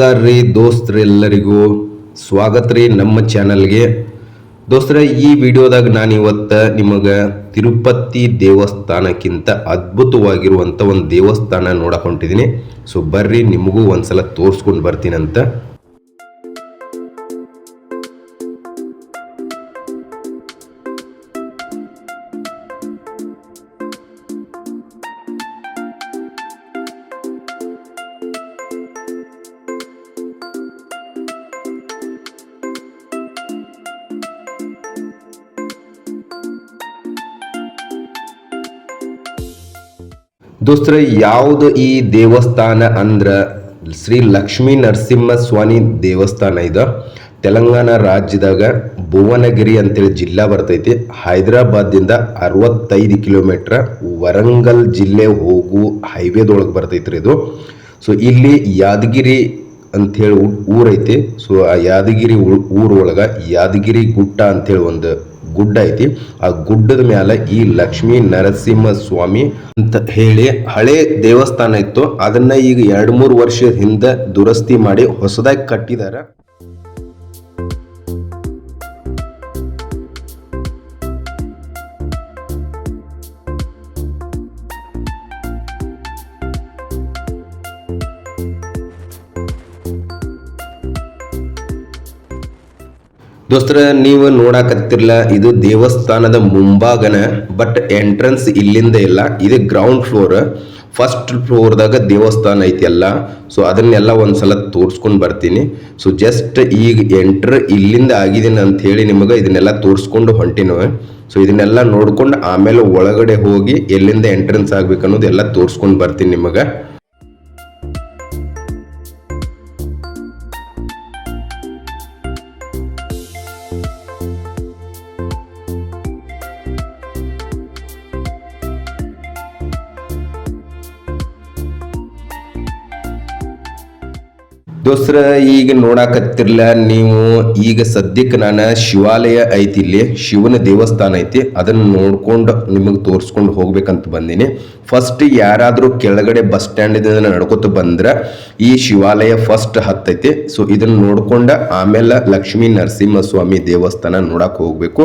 ನಮಸ್ಕಾರ ರೀ ದೋಸ್ತರೆಲ್ಲರಿಗೂ ಸ್ವಾಗತ ರೀ ನಮ್ಮ ಚಾನಲ್ಗೆ. ದೋಸ್ತರ, ಈ ವಿಡಿಯೋದಾಗ ನಾನು ಇವತ್ತು ನಿಮಗೆ ತಿರುಪತಿ ದೇವಸ್ಥಾನಕ್ಕಿಂತ ಅದ್ಭುತವಾಗಿರುವಂಥ ಒಂದು ದೇವಸ್ಥಾನ ನೋಡಕ್ ಹೊಂಟಿದ್ದೀನಿ ಸೊ ಬರ್ರಿ, ನಿಮಗೂ ಒಂದ್ಸಲ ತೋರಿಸ್ಕೊಂಡು ಬರ್ತೀನಂತ. ದೋಸ್ತರ ಯಾವುದು ಈ ದೇವಸ್ಥಾನ ಅಂದ್ರ? ಶ್ರೀ ಲಕ್ಷ್ಮೀ ನರಸಿಂಹ ಸ್ವಾಮಿ ದೇವಸ್ಥಾನ ಇದು. ತೆಲಂಗಾಣ ರಾಜ್ಯದಾಗ ಭುವನಗಿರಿ ಅಂತೇಳಿ ಜಿಲ್ಲಾ ಬರ್ತೈತಿ. ಹೈದರಾಬಾದಿಂದ ಅರವತ್ತೈದು ಕಿಲೋಮೀಟ್ರ್ ವರಂಗಲ್ ಜಿಲ್ಲೆ ಹೋಗು ಹೈವೇದೊಳಗೆ ಬರ್ತೈತ್ರಿ ಇದು. ಸೊ ಇಲ್ಲಿ ಯಾದಗಿರಿ ಅಂಥೇಳಿ ಊರೈತಿ. ಸೊ ಆ ಯಾದಗಿರಿ ಊರೊಳಗೆ ಯಾದಗಿರಿ ಗುಟ್ಟ ಅಂತೇಳಿ ಒಂದು ಗುಡ್ಡ ಐತಿ. ಆ ಗುಡ್ಡದ ಮ್ಯಾಲ ಈ ಲಕ್ಷ್ಮೀ ನರಸಿಂಹ ಸ್ವಾಮಿ ಅಂತ ಹೇಳಿ ಹಳೆ ದೇವಸ್ಥಾನ ಇತ್ತು. ಅದನ್ನ ಈಗ ಎರಡ್ ಮೂರು ವರ್ಷದ ಹಿಂದೆ ದುರಸ್ತಿ ಮಾಡಿ ಹೊಸದಾಗಿ ಕಟ್ಟಿದಾರ. ದೋಸ್ತರ, ನೀವು ನೋಡಾಕತ್ತಿರ್ಲ, ಇದು ದೇವಸ್ಥಾನದ ಮುಂಭಾಗನ ಬಟ್ ಎಂಟ್ರೆನ್ಸ್ ಇಲ್ಲಿಂದ ಇಲ್ಲ, ಇದು ಗ್ರೌಂಡ್ ಫ್ಲೋರ್ ಫಸ್ಟ್ ಫ್ಲೋರ್ದಾಗ ದೇವಸ್ಥಾನ ಐತಿ ಎಲ್ಲ ಸೊ ಅದನ್ನೆಲ್ಲ ಒಂದ್ಸಲ ತೋರಿಸ್ಕೊಂಡು ಬರ್ತೀನಿ. ಸೊ ಜಸ್ಟ್ ಈಗ ಎಂಟ್ರ್ ಇಲ್ಲಿಂದ ಆಗಿದ್ದೀನಿ ಅಂತ ಹೇಳಿ ನಿಮಗೆ ಇದನ್ನೆಲ್ಲ ತೋರಿಸ್ಕೊಂಡು ಹೊಂಟಿನ ಸೊ ಇದನ್ನೆಲ್ಲ ನೋಡ್ಕೊಂಡು ಆಮೇಲೆ ಒಳಗಡೆ ಹೋಗಿ ಎಲ್ಲಿಂದ ಎಂಟ್ರೆನ್ಸ್ ಆಗ್ಬೇಕು ಅನ್ನೋದು ಎಲ್ಲ ತೋರಿಸ್ಕೊಂಡು ಬರ್ತೀನಿ ನಿಮಗೆ. ದೋಸ್ತರ, ಈಗ ನೋಡಾಕತ್ತಿರ್ಲ, ನೀವು ಈಗ ಸದ್ಯಕ್ಕೆ ನಾನು ಶಿವಾಲಯ ಐತಿ ಇಲ್ಲಿ, ಶಿವನ ದೇವಸ್ಥಾನ ಐತಿ, ಅದನ್ನು ನೋಡ್ಕೊಂಡು ನಿಮಗೆ ತೋರಿಸ್ಕೊಂಡು ಹೋಗ್ಬೇಕಂತ ಬಂದೀನಿ. ಫಸ್ಟ್ ಯಾರಾದರೂ ಕೆಳಗಡೆ ಬಸ್ ಸ್ಟ್ಯಾಂಡ್ ನಡ್ಕೊತ ಬಂದ್ರೆ, ಈ ಶಿವಾಲಯ ಫಸ್ಟ್ ಹತ್ತೈತಿ ಸೊ ಇದನ್ನು ನೋಡ್ಕೊಂಡು ಆಮೇಲೆ ಲಕ್ಷ್ಮೀ ನರಸಿಂಹ ಸ್ವಾಮಿ ದೇವಸ್ಥಾನ ನೋಡಕ್ಕೆ ಹೋಗ್ಬೇಕು.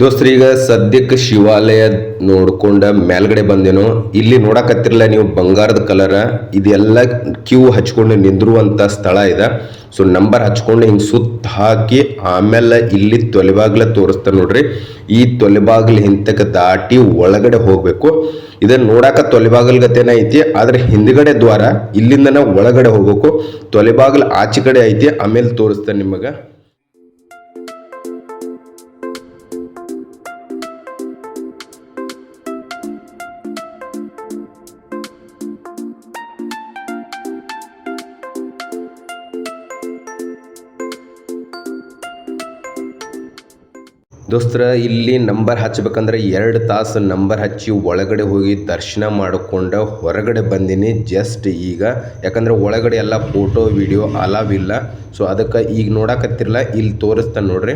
ದೋಸ್ತ್ರಿ, ಈಗ ಸದ್ಯಕ್ಕೆ ಶಿವಾಲಯ ನೋಡ್ಕೊಂಡ ಮೇಲ್ಗಡೆ ಬಂದೇನು, ಇಲ್ಲಿ ನೋಡಕತ್ತಿರಲ್ಲ ನೀವು ಬಂಗಾರದ ಕಲರ ಇದೆಲ್ಲ ಕ್ಯೂ ಹಚ್ಕೊಂಡು ನಿಂದಿರುವಂತ ಸ್ಥಳ ಇದೆ. ಸೊ ನಂಬರ್ ಹಚ್ಕೊಂಡು ಹಿಂಗೆ ಸುತ್ತ ಹಾಕಿ ಆಮೇಲೆ ಇಲ್ಲಿ ತೊಲೆಬಾಗ್ಲ ತೋರಿಸ್ತಾರೆ ನೋಡ್ರಿ. ಈ ತೊಲೆಬಾಗ್ಲ ಹಿಂತಕ್ಕೆ ದಾಟಿ ಒಳಗಡೆ ಹೋಗ್ಬೇಕು. ಇದನ್ನು ನೋಡಾಕ ತೊಲೆಬಾಗಲ್ ಗತೆನ ಐತಿ, ಆದ್ರೆ ಹಿಂದ್ಗಡೆ ದ್ವಾರ ಇಲ್ಲಿಂದನ ಒಳಗಡೆ ಹೋಗ್ಬೇಕು. ತೊಲೆಬಾಗ್ಲು ಆಚೆ ಕಡೆ ಐತಿ, ಆಮೇಲೆ ತೋರಿಸ್ತಾನೆ ನಿಮಗೆ. ದೋಸ್ತರ, ಇಲ್ಲಿ ನಂಬರ್ ಹಚ್ಬೇಕಂದ್ರೆ ಎರಡು ತಾಸು ನಂಬರ್ ಹಚ್ಚಿ ಒಳಗಡೆ ಹೋಗಿ ದರ್ಶನ ಮಾಡಿಕೊಂಡು ಹೊರಗಡೆ ಬಂದೀನಿ ಜಸ್ಟ್ ಈಗ. ಯಾಕಂದ್ರೆ ಒಳಗಡೆ ಎಲ್ಲ ಫೋಟೋ ವಿಡಿಯೋ ಅಲಾವ್ ಇಲ್ಲ. ಸೊ ಅದಕ್ಕೆ ಈಗ ನೋಡಕತ್ತಿರಲ್ಲ ಇಲ್ಲಿ ತೋರಿಸ್ತಾನೆ ನೋಡ್ರಿ.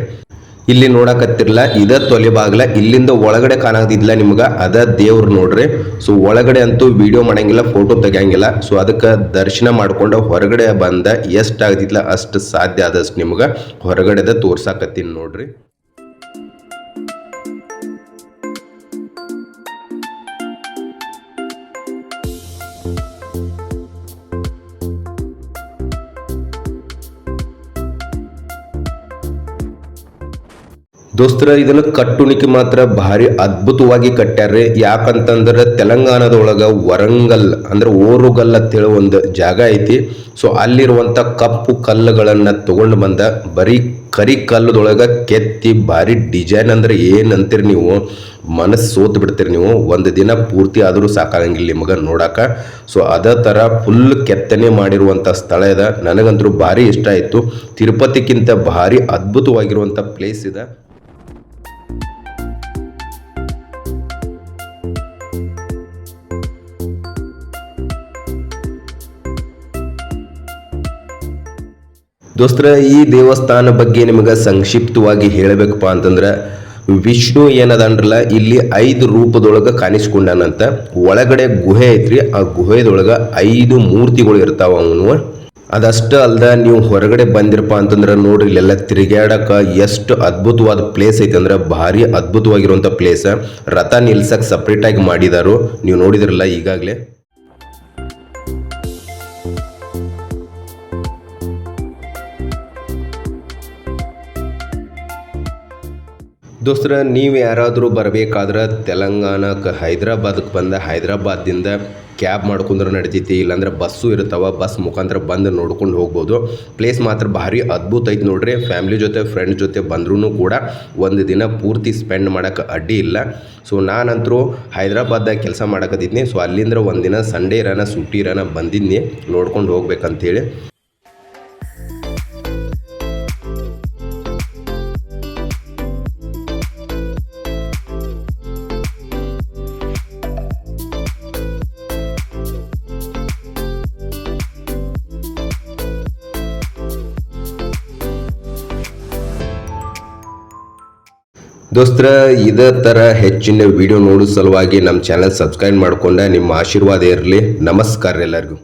ಇಲ್ಲಿ ನೋಡಕತ್ತಿರಲ್ಲ ಇದ ತೊಲೆ ಬಾಗ್ಲ, ಇಲ್ಲಿಂದ ಒಳಗಡೆ ಕಾಣದಿಲ್ಲ ನಿಮ್ಗೆ, ಅದ ದೇವ್ರು ನೋಡ್ರಿ. ಸೊ ಒಳಗಡೆ ಅಂತೂ ವಿಡಿಯೋ ಮಾಡಂಗಿಲ್ಲ ಫೋಟೋ ತೆಗಿಯಂಗಿಲ್ಲ. ಸೊ ಅದಕ್ಕೆ ದರ್ಶನ ಮಾಡ್ಕೊಂಡು ಹೊರಗಡೆ ಬಂದ ಎಷ್ಟು ಆಗ್ತಿದ್ಲ, ಅಷ್ಟು ಸಾಧ್ಯ ಆದಷ್ಟು ನಿಮ್ಗೆ. ಹೊರಗಡೆದ ತೋರ್ಸಾಕತ್ತೀನಿ ನೋಡ್ರಿ. ದೋಸ್ತರ ಇದನ್ನ ಕಟ್ಟುಣಿಕೆ ಮಾತ್ರ ಭಾರಿ ಅದ್ಭುತವಾಗಿ ಕಟ್ಟ್ಯಾರ್ರಿ. ಯಾಕಂತಂದ್ರೆ ತೆಲಂಗಾಣದೊಳಗ ವರಂಗಲ್ ಅಂದ್ರೆ ಓರುಗಲ್ ಅಂತೇಳಿ ಒಂದು ಜಾಗ ಐತಿ. ಸೊ ಅಲ್ಲಿರುವಂತ ಕಪ್ಪು ಕಲ್ಲುಗಳನ್ನ ತಗೊಂಡು ಬಂದ, ಬರೀ ಕರಿ ಕಲ್ಲದೊಳಗ ಕೆತ್ತಿ ಭಾರಿ ಡಿಸೈನ್ ಅಂದ್ರೆ ಏನ್ ಅಂತೀರಿ ನೀವು? ಮನಸ್ಸು ಸೋತು ಬಿಡ್ತೀರಿ ನೀವು. ಒಂದು ದಿನ ಪೂರ್ತಿ ಆದರೂ ಸಾಕಾಗಂಗಿಲ್ಲ ನಿಮಗೆ ನೋಡಾಕ. ಸೊ ಅದೇ ಥರ ಫುಲ್ ಕೆತ್ತನೆ ಮಾಡಿರುವಂಥ ಸ್ಥಳ ಇದೆ ನನಗಂತೂ ಭಾರಿ ಇಷ್ಟ ಆಯಿತು. ತಿರುಪತಿಗಿಂತ ಭಾರಿ ಅದ್ಭುತವಾಗಿರುವಂಥ ಪ್ಲೇಸ್ ಇದೆ. ದೋಸ್ತರ, ಈ ದೇವಸ್ಥಾನ ಬಗ್ಗೆ ನಿಮಗೆ ಸಂಕ್ಷಿಪ್ತವಾಗಿ ಹೇಳಬೇಕಪ್ಪ ಅಂತಂದ್ರೆ, ವಿಷ್ಣು ಏನದನ್ರಲ್ಲ ಇಲ್ಲಿ ಐದು ರೂಪದೊಳಗೆ ಕಾಣಿಸ್ಕೊಂಡಾನಂತ, ಒಳಗಡೆ ಗುಹೆ ಐತ್ರಿ, ಆ ಗುಹೆದೊಳಗೆ ಐದು ಮೂರ್ತಿಗಳು ಇರ್ತಾವ ಅವನು. ಅದಷ್ಟೇ ಅಲ್ದ ನೀವು ಹೊರಗಡೆ ಬಂದಿರಪ್ಪ ಅಂತಂದ್ರೆ ನೋಡ್ರಿ, ಇಲ್ಲೆಲ್ಲ ತಿರುಗಾಡಕ ಎಷ್ಟು ಅದ್ಭುತವಾದ ಪ್ಲೇಸ್ ಐತೆ ಅಂದ್ರೆ, ಭಾರಿ ಅದ್ಭುತವಾಗಿರುವಂಥ ಪ್ಲೇಸ್ ರಥ ನಿಲ್ಸಕ್ ಸಪ್ರೇಟ್ ಆಗಿ ಮಾಡಿದಾರು. ನೀವು ನೋಡಿದ್ರಲ್ಲ ಈಗಾಗಲೇ. ದೋಸ್ತರ, ನೀವು ಯಾರಾದರೂ ಬರಬೇಕಾದ್ರೆ ತೆಲಂಗಾಣಕ್ಕೆ ಹೈದ್ರಾಬಾದಕ್ಕೆ ಬಂದ ಹೈದ್ರಾಬಾದಿಂದ ಕ್ಯಾಬ್ ಮಾಡ್ಕೊಂಡ್ರೆ ನಡಿತೈತಿ. ಇಲ್ಲಾಂದ್ರೆ ಬಸ್ಸು ಇರ್ತಾವೆ, ಬಸ್ ಮುಖಾಂತರ ಬಂದು ನೋಡ್ಕೊಂಡು ಹೋಗ್ಬೋದು. ಪ್ಲೇಸ್ ಮಾತ್ರ ಭಾರಿ ಅದ್ಭುತ ಐತೆ ನೋಡ್ರಿ. ಫ್ಯಾಮ್ಲಿ ಜೊತೆ ಫ್ರೆಂಡ್ಸ್ ಜೊತೆ ಬಂದ್ರೂ ಕೂಡ ಒಂದು ದಿನ ಪೂರ್ತಿ ಸ್ಪೆಂಡ್ ಮಾಡೋಕ್ಕೆ ಅಡ್ಡಿ ಇಲ್ಲ. ಸೊ ನಾನಂತರೂ ಹೈದ್ರಾಬಾದ್ದಾಗ ಕೆಲಸ ಮಾಡಕತ್ತಿದ್ನಿ. ಸೊ ಅಲ್ಲಿಂದ್ರೆ ಒಂದಿನ ಸಂಡೇ ಇರೋಣ ಸುಟ್ಟಿ ಇರೋಣ ಬಂದಿದ್ನಿ. ನೋಡ್ಕೊಂಡು ಹೋಗ್ಬೇಕಂತೇಳಿ. ದೋಸ್ತರ, ಇದೇ ಥರ ಹೆಚ್ಚಿನ ವಿಡಿಯೋ ನೋಡೋ ಸಲುವಾಗಿ ನಮ್ಮ ಚಾನಲ್ ಸಬ್ಸ್ಕ್ರೈಬ್ ಮಾಡ್ಕೊಂಡ ನಿಮ್ಮ ಆಶೀರ್ವಾದ ಇರಲಿ. ನಮಸ್ಕಾರ ಎಲ್ಲರಿಗೂ.